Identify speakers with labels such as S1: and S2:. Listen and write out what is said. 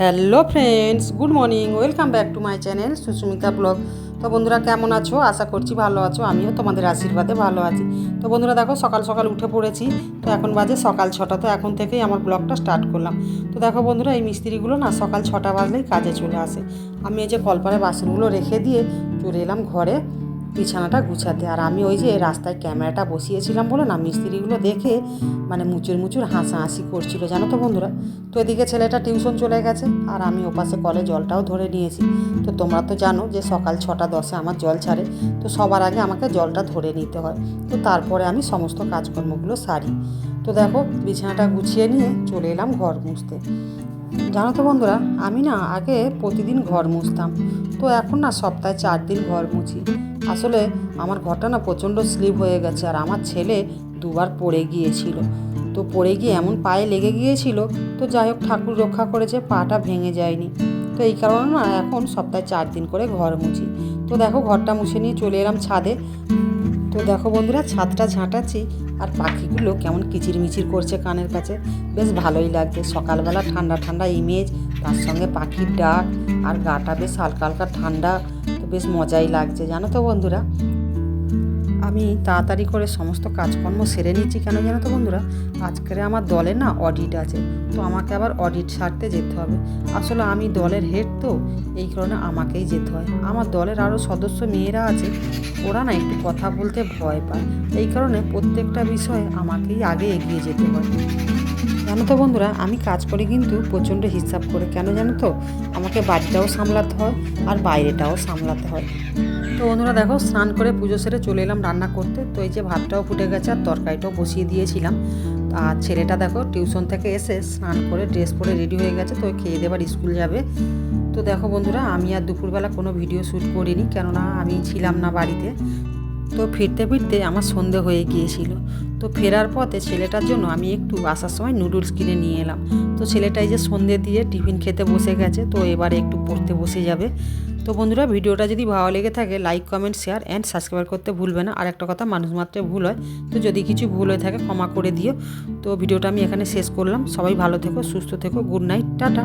S1: Hello friends, good morning, welcome back to my channel Susmita blog. তো বন্ধুরা, কেমন আছো? আশা করছি ভালো আছো, আমিও তোমাদের আশীর্বাদে ভালো আছি। তো বন্ধুরা, দেখো, সকাল সকাল উঠে পড়েছি, তো এখন বাজে সকাল ছটা, তো এখন থেকেই আমার ব্লগটা স্টার্ট করলাম। তো দেখো বন্ধুরা, এই মিস্ত্রিগুলো না সকাল ছটা বাজলেই কাজে চলে আসে। আমি এই যে কলপারে বাসনগুলো রেখে দিয়ে চলে এলাম ঘরে। বিছানাটা গুছাতে। আর আমি ওই যে রাস্তায় ক্যামেরাটা বসিয়েছিলাম বলে না, মিস্ত্রিগুলো দেখে মানে মুচুর মুচুর হাসাহাসি করছিল, জানো তো বন্ধুরা? তো এদিকে ছেলেটা টিউশন চলে গেছে, আর আমি ওপাশে কলে জলটাও ধরে নিয়েছি। তো তোমরা তো জানো যে সকাল ছটা দশে আমার জল ছাড়ে, তো সবার আগে আমাকে জলটা ধরে নিতে হয়। তো তারপরে আমি সমস্ত কাজকর্মগুলো সারি। তো দেখো, বিছানাটা গুছিয়ে নিয়ে চলে এলাম ঘর মুছতে। জানো তো বন্ধুরা, আমি না আগে প্রতিদিন ঘর মুছতাম। তো এখন না সপ্তাহে চার দিন ঘর মুছি। আসলে আমার ঘরটা না প্রচণ্ড স্লিপ হয়ে গেছে আর আমার ছেলে দুবার পড়ে গিয়েছিল। তো পড়ে গিয়ে এমন পায়ে লেগে গিয়েছিল, তো যাই হোক ঠাকুর রক্ষা করেছে, পাটা ভেঙে যায়নি। তো এই কারণে না এখন সপ্তাহে চার দিন করে ঘর মুছি। তো দেখো ঘরটা মুছে নিয়ে চলে এলাম ছাদে। তো দেখো বন্ধুরা, ছাদটা ঝাঁটাচ্ছি আর পাখিগুলো কেমন কিচিরমিচির করছে কানের কাছে। বেশ ভালোই লাগছে। সকালবেলা ঠান্ডা ঠান্ডা ইমেজ, তার সঙ্গে পাখির ডাক, আর গাটা বেশ হালকা হালকা ঠান্ডা, তো বেশ মজাই লাগছে। জানো তো বন্ধুরা আমি তাড়াতাড়ি করে সমস্ত কাজকর্ম সেরে নিচ্ছি কেন জানো তো বন্ধুরা? আজকের আমার দলে না অডিট আছে, তো আমাকে আবার অডিট সারতে যেতে হবে। আসলে আমি দলের হেড তো, এই কারণে আমাকেই যেতে হয়। আমার দলের আরও সদস্য মেয়েরা আছে, ওরা না একটু কথা বলতে ভয় পায়। এই কারণে প্রত্যেকটা বিষয়ে আমাকেই আগে এগিয়ে যেতে হয়। জানো তো বন্ধুরা, আমি কাজ করি কিন্তু প্রচণ্ড হিসাব করে। কেন জানো তো? আমাকে বাড়িটাও সামলাতে হয় আর বাইরেটাও সামলাতে হয়। তো বন্ধুরা দেখো, স্নান করে পুজো সেরে চলে এলাম রান্না করতে। তো এই যে ভাতটাও ফুটে গেছে আর তরকারিটাও বসিয়ে দিয়েছিলাম। আর ছেলেটা দেখো, টিউশন থেকে এসে স্নান করে ড্রেস পরে রেডি হয়ে গেছে, তো খেয়ে দেবার স্কুল যাবে। তো দেখো বন্ধুরা, আমি আর দুপুরবেলা কোনো ভিডিও শ্যুট করিনি, কেননা আমি ছিলাম না বাড়িতে। তো ফিরতে ফিরতে আমার সন্ধে হয়ে গিয়েছিল। তো ফেরার পথে ছেলেটার জন্য আমি একটু আসার সময় নুডলস কিনে নিয়ে এলাম। তো ছেলেটাই যে সন্ধে দিয়ে টিফিন খেতে বসে গেছে, তো এবারে একটু পড়তে বসে যাবে। তো বন্ধুরা, ভিডিওটা যদি ভালো লেগে থাকে like comment share and subscribe করতে ভুলবে না। আর একটা কথা, মানুষ মাত্রে ভুল হয়। তো যদি কিছু ভুল হয়ে থাকে, ক্ষমা করে দিও। তো ভিডিওটা আমি এখানে শেষ করলাম। সবাই ভালো থেকো, সুস্থ থেকো গুড নাইট টাটা।